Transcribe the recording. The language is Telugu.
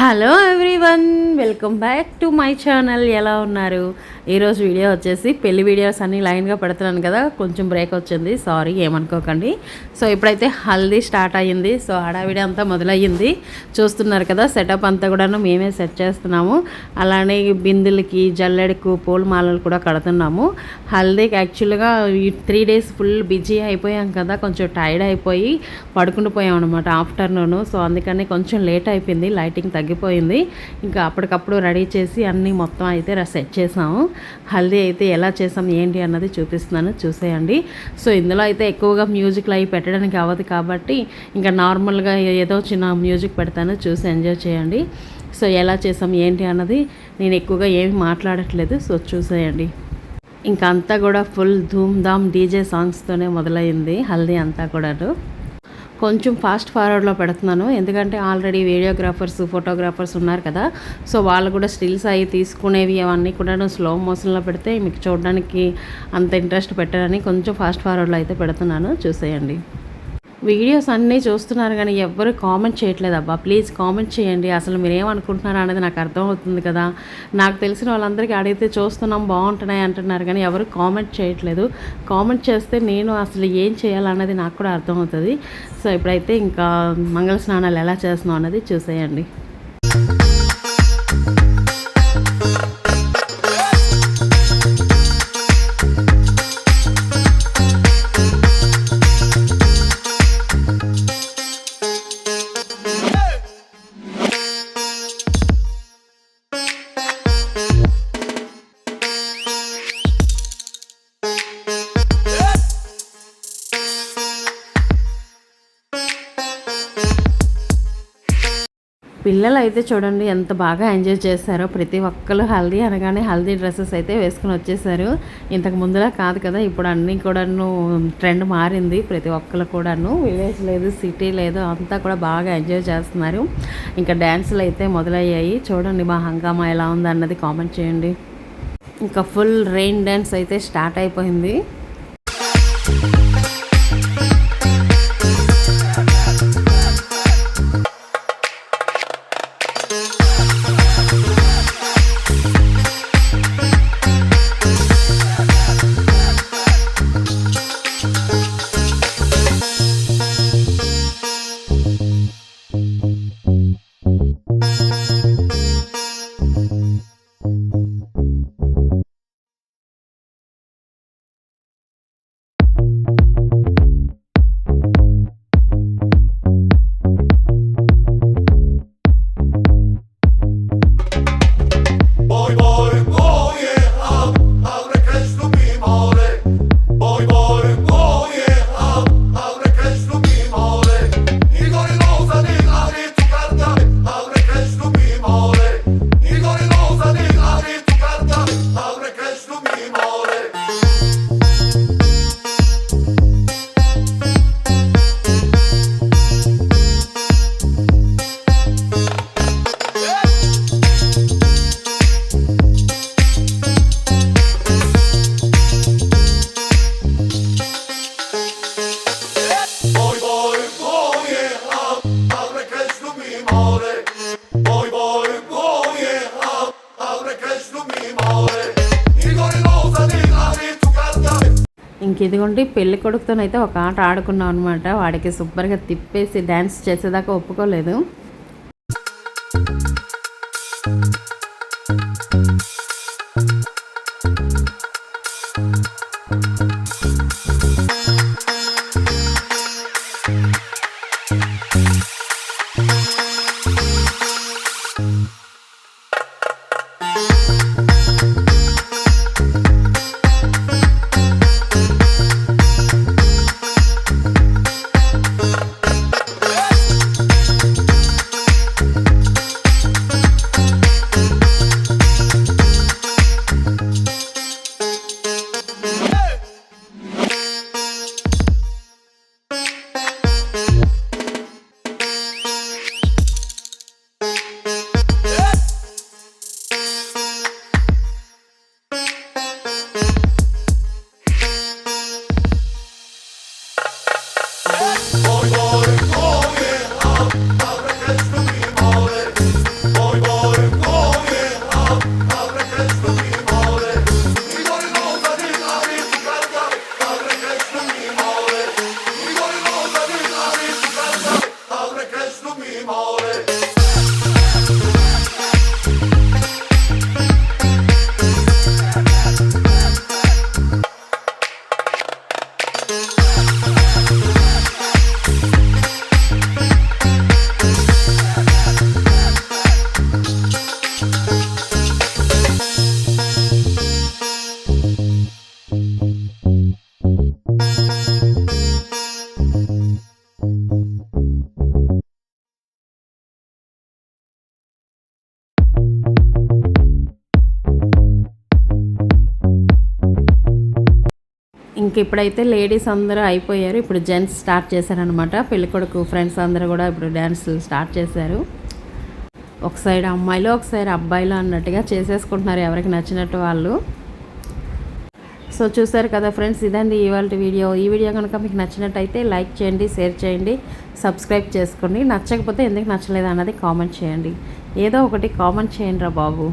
Hello everyone welcome back to my channel ఎలా ఉన్నారు? ఈరోజు వీడియో వచ్చేసి పెళ్ళి వీడియోస్ అన్ని లైన్గా పెడుతున్నాను కదా కొంచెం బ్రేక్ వచ్చింది. సారీ ఏమనుకోకండి. సో ఇప్పుడైతే హల్దీ స్టార్ట్ అయ్యింది. సో హడావిడి అంతా మొదలయ్యింది. చూస్తున్నారు కదా సెటప్ అంతా కూడాను మేమే సెట్ చేస్తున్నాము. అలానే బిందులకి జల్లెడకు పూల మాలలు కూడా కడుతున్నాము. హల్దీకి యాక్చువల్గా ఈ త్రీ డేస్ ఫుల్ బిజీ అయిపోయాం కదా కొంచెం టైర్డ్ అయిపోయి పడుకుండిపోయాం అనమాట ఆఫ్టర్నూన్ సో అందుకని కొంచెం లేట్ అయిపోయింది లైటింగ్ తగ్గి తగ్గిపోయింది. ఇంకా అప్పటికప్పుడు రెడీ చేసి అన్నీ మొత్తం అయితే సెట్ చేసాము. హల్దీ అయితే ఎలా చేసాం ఏంటి అన్నది చూపిస్తున్నాను. చూసేయండి. సో ఇందులో అయితే ఎక్కువగా మ్యూజిక్లు అవి పెట్టడానికి అవ్వదు కాబట్టి ఇంకా నార్మల్గా ఏదో చిన్న మ్యూజిక్ పెడతాను. చూసి ఎంజాయ్ చేయండి. సో ఎలా చేసాం ఏంటి అన్నది నేను ఎక్కువగా ఏమి మాట్లాడట్లేదు. సో చూసేయండి. ఇంకా అంతా కూడా ఫుల్ ధూమ్ ధామ్ డీజే సాంగ్స్తోనే మొదలైంది హల్దీ అంతా కూడాను. కొంచెం ఫాస్ట్ ఫార్వర్డ్లో పెడుతున్నాను. ఎందుకంటే ఆల్రెడీ వీడియోగ్రాఫర్స్ ఫోటోగ్రాఫర్స్ ఉన్నారు కదా. సో వాళ్ళు కూడా స్టిల్స్ అవి తీసుకునేవి అవన్నీ కూడా స్లో మోషన్లో పెడితే మీకు చూడడానికి అంత ఇంట్రెస్ట్ పెట్టారని కొంచెం ఫాస్ట్ ఫార్వర్డ్లో అయితే పెడుతున్నాను. చూసేయండి. వీడియోస్ అన్నీ చూస్తున్నారు కానీ ఎవ్వరు కామెంట్ చేయట్లేదు అబ్బా. ప్లీజ్ కామెంట్ చేయండి. అసలు మీరు ఏమనుకుంటున్నారు అనేది నాకు అర్థమవుతుంది కదా. నాకు తెలిసిన వాళ్ళందరికీ అడిగితే చూస్తున్నాం బాగుంటున్నాయి అంటున్నారు కానీ ఎవరు కామెంట్ చేయట్లేదు. కామెంట్ చేస్తే నేను అసలు ఏం చేయాలన్నది నాకు కూడా అర్థమవుతుంది. సో ఇప్పుడైతే ఇంకా మంగళ స్నానాలు ఎలా చేస్తున్నాం అన్నది చూసేయండి. పిల్లలు అయితే చూడండి ఎంత బాగా ఎంజాయ్ చేశారో. ప్రతి ఒక్కరు హల్దీ అనగానే హల్దీ డ్రెస్సెస్ అయితే వేసుకుని వచ్చేసారు. ఇంతకు ముందులా కాదు కదా ఇప్పుడు అన్నీ కూడాను ట్రెండ్ మారింది. ప్రతి ఒక్కరు కూడాను విలేజ్ లేదు సిటీ లేదు అంతా కూడా బాగా ఎంజాయ్ చేస్తున్నారు. ఇంకా డ్యాన్సులు అయితే మొదలయ్యాయి. చూడండి మా హంగామా ఎలా ఉంది అన్నది కామెంట్ చేయండి. ఇంకా ఫుల్ రెయిన్ డ్యాన్స్ అయితే స్టార్ట్ అయిపోయింది. ఇంక ఇదిగోండి పెళ్ళి కొడుకుతోనైతే ఒక ఆట ఆడుకున్నాం అనమాట వాడికి సూపర్గా తిప్పేసి డ్యాన్స్ చేసేదాకా ఒప్పుకోలేదు. ఇంక ఇప్పుడైతే లేడీస్ అందరూ అయిపోయారు. ఇప్పుడు జెంట్స్ స్టార్ట్ చేశారనమాట పెళ్ళికొడుకు ఫ్రెండ్స్ అందరూ కూడా ఇప్పుడు డ్యాన్స్ స్టార్ట్ చేశారు. ఒక సైడ్ అమ్మాయిలు ఒక సైడ్ అబ్బాయిలు అన్నట్టుగా చేసేసుకుంటున్నారు ఎవరికి నచ్చినట్టు వాళ్ళు. సో చూసారు కదా ఫ్రెండ్స్ ఇదండి ఇవాళ వీడియో. ఈ వీడియో కనుక మీకు నచ్చినట్టయితే లైక్ చేయండి షేర్ చేయండి సబ్స్క్రైబ్ చేసుకోండి. నచ్చకపోతే ఎందుకు నచ్చలేదు అన్నది కామెంట్ చేయండి. ఏదో ఒకటి కామెంట్ చేయండి రా బాబు.